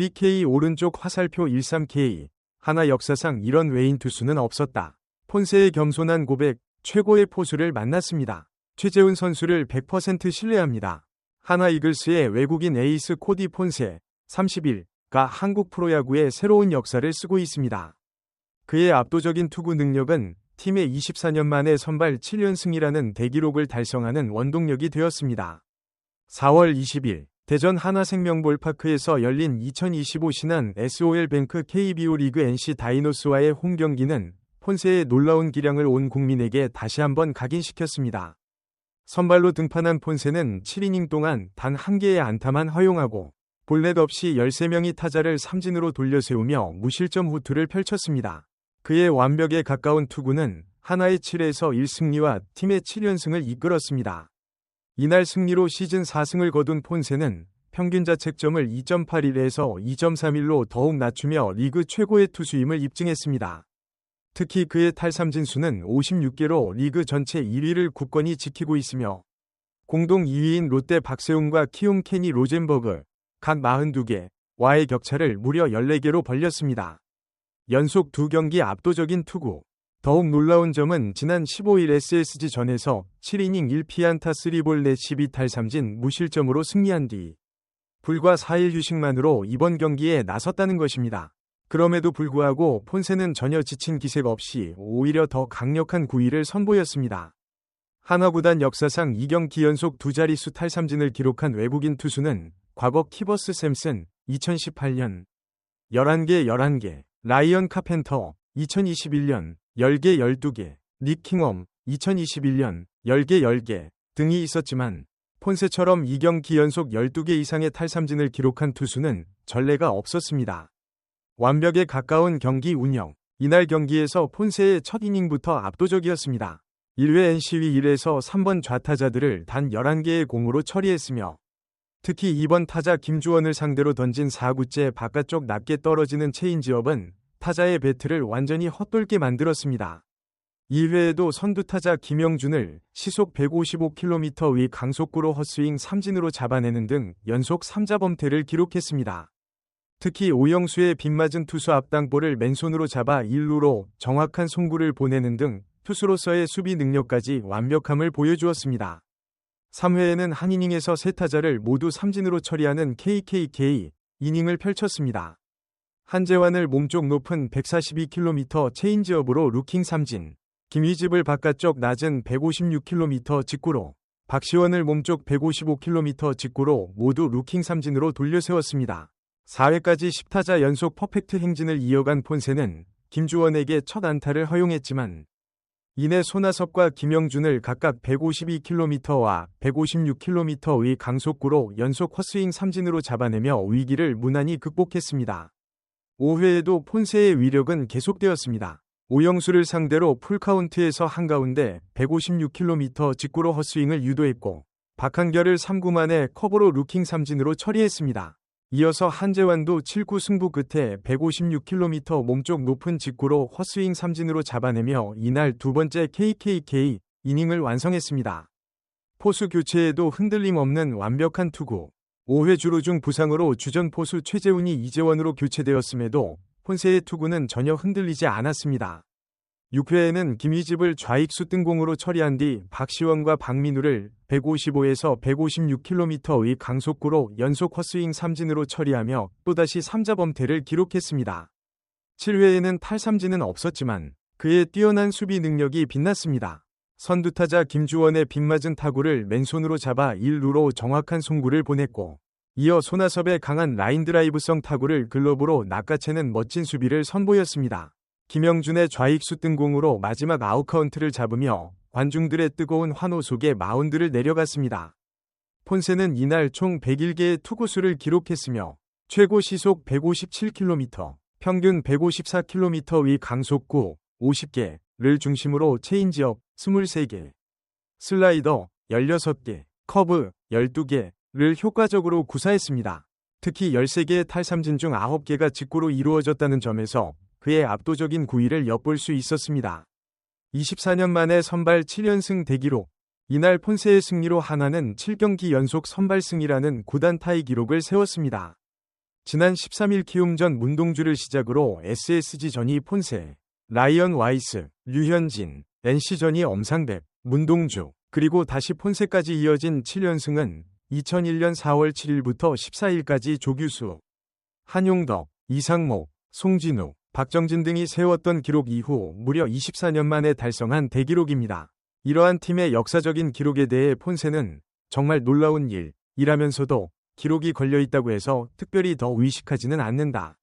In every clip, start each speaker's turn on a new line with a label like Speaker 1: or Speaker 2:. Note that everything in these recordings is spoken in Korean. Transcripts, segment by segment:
Speaker 1: 12K 오른쪽 화살표 13K. 하나 역사상 이런 외인 투수는 없었다. 폰세의 겸손한 고백, 최고의 포수를 만났습니다. 최재훈 선수를 100% 신뢰합니다. 하나 이글스의 외국인 에이스 코디 폰세, 31가 한국 프로야구의 새로운 역사를 쓰고 있습니다. 그의 압도적인 투구 능력은 팀의 24년 만에 선발 7연승이라는 대기록을 달성하는 원동력이 되었습니다. 4월 20일 대전 하나생명볼파크에서 열린 2025 신한 SOL뱅크 KBO 리그 NC 다이노스와의 홈 경기는 폰세의 놀라운 기량을 온 국민에게 다시 한번 각인시켰습니다. 선발로 등판한 폰세는 7이닝 동안 단 한 개의 안타만 허용하고 볼넷 없이 13명이 타자를 삼진으로 돌려세우며 무실점 후투를 펼쳤습니다. 그의 완벽에 가까운 투구는 하나의 7에서 1승리와 팀의 7연승을 이끌었습니다. 이날 승리로 시즌 4승을 거둔 폰세는 평균 자책점을 2.81에서 2.31로 더욱 낮추며 리그 최고의 투수임을 입증했습니다. 특히 그의 탈삼진 수는 56개로 리그 전체 1위를 굳건히 지키고 있으며 공동 2위인 롯데 박세웅과 키움 케니 로젠버그 각 42개와의 격차를 무려 14개로 벌렸습니다. 연속 두 경기 압도적인 투구. 더욱 놀라운 점은 지난 15일 SSG전에서 7이닝 1피안타 3볼 넷 12탈삼진 무실점으로 승리한 뒤 불과 4일 휴식만으로 이번 경기에 나섰다는 것입니다. 그럼에도 불구하고 폰세는 전혀 지친 기색 없이 오히려 더 강력한 구위를 선보였습니다. 하나구단 역사상 2경기 연속 두 자릿수 탈삼진을 기록한 외국인 투수는 과거 키버스 샘슨 2018년 11개 11개, 라이언 카펜터 2021년 10개 12개, 닉킹엄 2021년 10개 10개 등이 있었지만 폰세처럼 2경기 연속 12개 이상의 탈삼진을 기록한 투수는 전례가 없었습니다. 완벽에 가까운 경기 운영. 이날 경기에서 폰세의 첫 이닝부터 압도적이었습니다. 1회 NC위 1에서 3번 좌타자들을 단 11개의 공으로 처리했으며 특히 2번 타자 김주원을 상대로 던진 4구째 바깥쪽 낮게 떨어지는 체인지업은 타자의 배트를 완전히 헛돌게 만들었습니다. 2회에도 선두타자 김영준을 시속 155km 위 강속구로 헛스윙 삼진으로 잡아내는 등 연속 3자범퇴를 기록했습니다. 특히 오영수의 빗맞은 투수 앞당볼을 맨손으로 잡아 1루로 정확한 송구를 보내는 등 투수로서의 수비 능력까지 완벽함을 보여주었습니다. 3회에는 한 이닝에서 세 타자를 모두 삼진으로 처리하는 KKK 이닝을 펼쳤습니다. 한재환을 몸쪽 높은 142km 체인지업으로 루킹 삼진, 김희집을 바깥쪽 낮은 156km 직구로 박시원을 몸쪽 155km 직구로 모두 루킹 삼진으로 돌려세웠습니다. 4회까지 10타자 연속 퍼펙트 행진을 이어간 폰세는 김주원에게 첫 안타를 허용했지만 이내 손아섭과 김영준을 각각 152km와 156km의 강속구로 연속 헛스윙 삼진으로 잡아내며 위기를 무난히 극복했습니다. 5회에도 폰세의 위력은 계속되었습니다. 오영수를 상대로 풀카운트에서 한가운데 156km 직구로 헛스윙을 유도했고 박한결을 3구 만에 커버로 루킹 삼진으로 처리했습니다. 이어서 한재환도 7구 승부 끝에 156km 몸쪽 높은 직구로 헛스윙 삼진으로 잡아내며 이날 두 번째 KKK 이닝을 완성했습니다. 포수 교체에도 흔들림 없는 완벽한 투구. 5회 주루 중 부상으로 주전 포수 최재훈이 이재원으로 교체되었음에도 폰세의 투구는 전혀 흔들리지 않았습니다. 6회에는 김희집을 좌익수 뜬공으로 처리한 뒤 박시원과 박민우를 155에서 156km의 강속구로 연속 헛스윙 삼진으로 처리하며 또다시 3자범퇴를 기록했습니다. 7회에는 탈삼진은 없었지만 그의 뛰어난 수비 능력이 빛났습니다. 선두타자 김주원의 빗맞은 타구를 맨손으로 잡아 1루로 정확한 송구를 보냈고 이어 손아섭의 강한 라인드라이브성 타구를 글러브로 낚아채는 멋진 수비를 선보였습니다. 김영준의 좌익수 뜬공으로 마지막 아웃카운트를 잡으며 관중들의 뜨거운 환호 속에 마운드를 내려갔습니다. 폰세는 이날 총 101개의 투구수를 기록했으며 최고 시속 157km, 평균 154km의 강속구 50개 를 중심으로 체인지업 23개, 슬라이더 16개, 커브 12개 를 효과적으로 구사했습니다. 특히 13개의 탈삼진 중 9개가 직구로 이루어졌다는 점에서 그의 압도적인 구위를 엿볼 수 있었습니다. 24년 만에 선발 7연승 대기록, 이날 폰세의 승리로 하나는 7경기 연속 선발승이라는 구단 타이 기록을 세웠습니다. 지난 13일 키움전 문동주를 시작으로 SSG전이 폰세, 라이언 와이스, 류현진, NC전이 엄상백, 문동주, 그리고 다시 폰세까지 이어진 7연승은 2001년 4월 7일부터 14일까지 조규수, 한용덕, 이상목, 송진우, 박정진 등이 세웠던 기록 이후 무려 24년 만에 달성한 대기록입니다. 이러한 팀의 역사적인 기록에 대해 폰세는 정말 놀라운 일이라면서도 기록이 걸려 있다고 해서 특별히 더 의식하지는 않는다.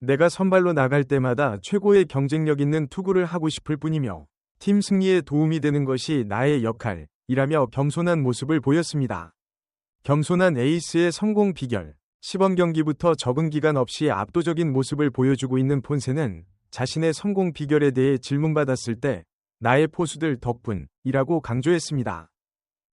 Speaker 1: 내가 선발로 나갈 때마다 최고의 경쟁력 있는 투구를 하고 싶을 뿐이며 팀 승리에 도움이 되는 것이 나의 역할이라며 겸손한 모습을 보였습니다. 겸손한 에이스의 성공 비결. 시범 경기부터 적은 기간 없이 압도적인 모습을 보여주고 있는 폰세는 자신의 성공 비결에 대해 질문받았을 때 나의 포수들 덕분이라고 강조했습니다.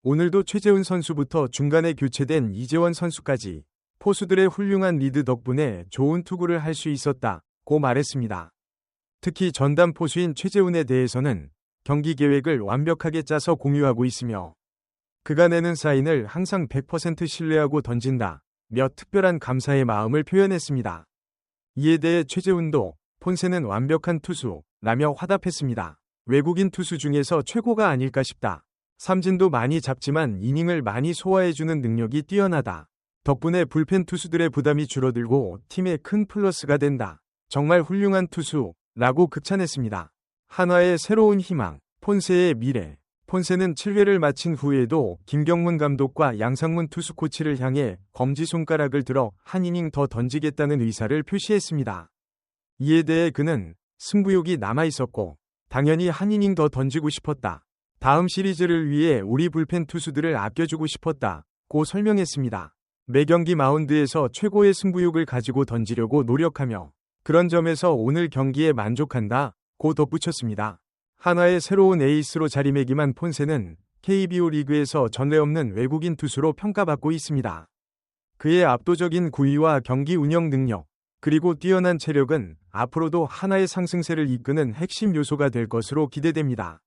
Speaker 1: 오늘도 최재훈 선수부터 중간에 교체된 이재원 선수까지 포수들의 훌륭한 리드 덕분에 좋은 투구를 할 수 있었다고 말했습니다. 특히 전담 포수인 최재훈에 대해서는 경기 계획을 완벽하게 짜서 공유하고 있으며 그가 내는 사인을 항상 100% 신뢰하고 던진다. 몇 특별한 감사의 마음을 표현했습니다. 이에 대해 최재훈도 폰세는 완벽한 투수라며 화답했습니다. 외국인 투수 중에서 최고가 아닐까 싶다. 삼진도 많이 잡지만 이닝을 많이 소화해주는 능력이 뛰어나다. 덕분에 불펜 투수들의 부담이 줄어들고 팀에 큰 플러스가 된다. 정말 훌륭한 투수라고 극찬했습니다. 한화의 새로운 희망, 폰세의 미래. 폰세는 7회를 마친 후에도 김경문 감독과 양상문 투수 코치를 향해 검지 손가락을 들어 한 이닝 더 던지겠다는 의사를 표시했습니다. 이에 대해 그는 승부욕이 남아 있었고 당연히 한 이닝 더 던지고 싶었다. 다음 시리즈를 위해 우리 불펜 투수들을 아껴주고 싶었다 고 설명했습니다. 매 경기 마운드에서 최고의 승부욕을 가지고 던지려고 노력하며 그런 점에서 오늘 경기에 만족한다 고 덧붙였습니다. 하나의 새로운 에이스로 자리매김한 폰세는 KBO 리그에서 전례 없는 외국인 투수로 평가받고 있습니다. 그의 압도적인 구위와 경기 운영 능력, 그리고 뛰어난 체력은 앞으로도 하나의 상승세를 이끄는 핵심 요소가 될 것으로 기대됩니다.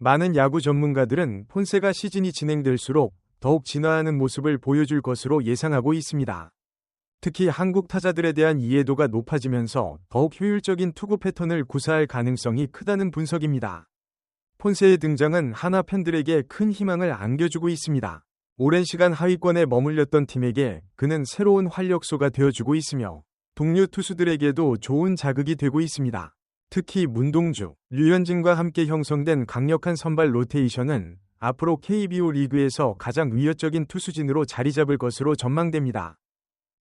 Speaker 1: 많은 야구 전문가들은 폰세가 시즌이 진행될수록 더욱 진화하는 모습을 보여줄 것으로 예상하고 있습니다. 특히 한국 타자들에 대한 이해도가 높아지면서 더욱 효율적인 투구 패턴을 구사할 가능성이 크다는 분석입니다. 폰세의 등장은 하나 팬들에게 큰 희망을 안겨주고 있습니다. 오랜 시간 하위권에 머물렸던 팀에게 그는 새로운 활력소가 되어주고 있으며 동료 투수들에게도 좋은 자극이 되고 있습니다. 특히 문동주, 류현진과 함께 형성된 강력한 선발 로테이션은 앞으로 KBO 리그에서 가장 위협적인 투수진으로 자리 잡을 것으로 전망됩니다.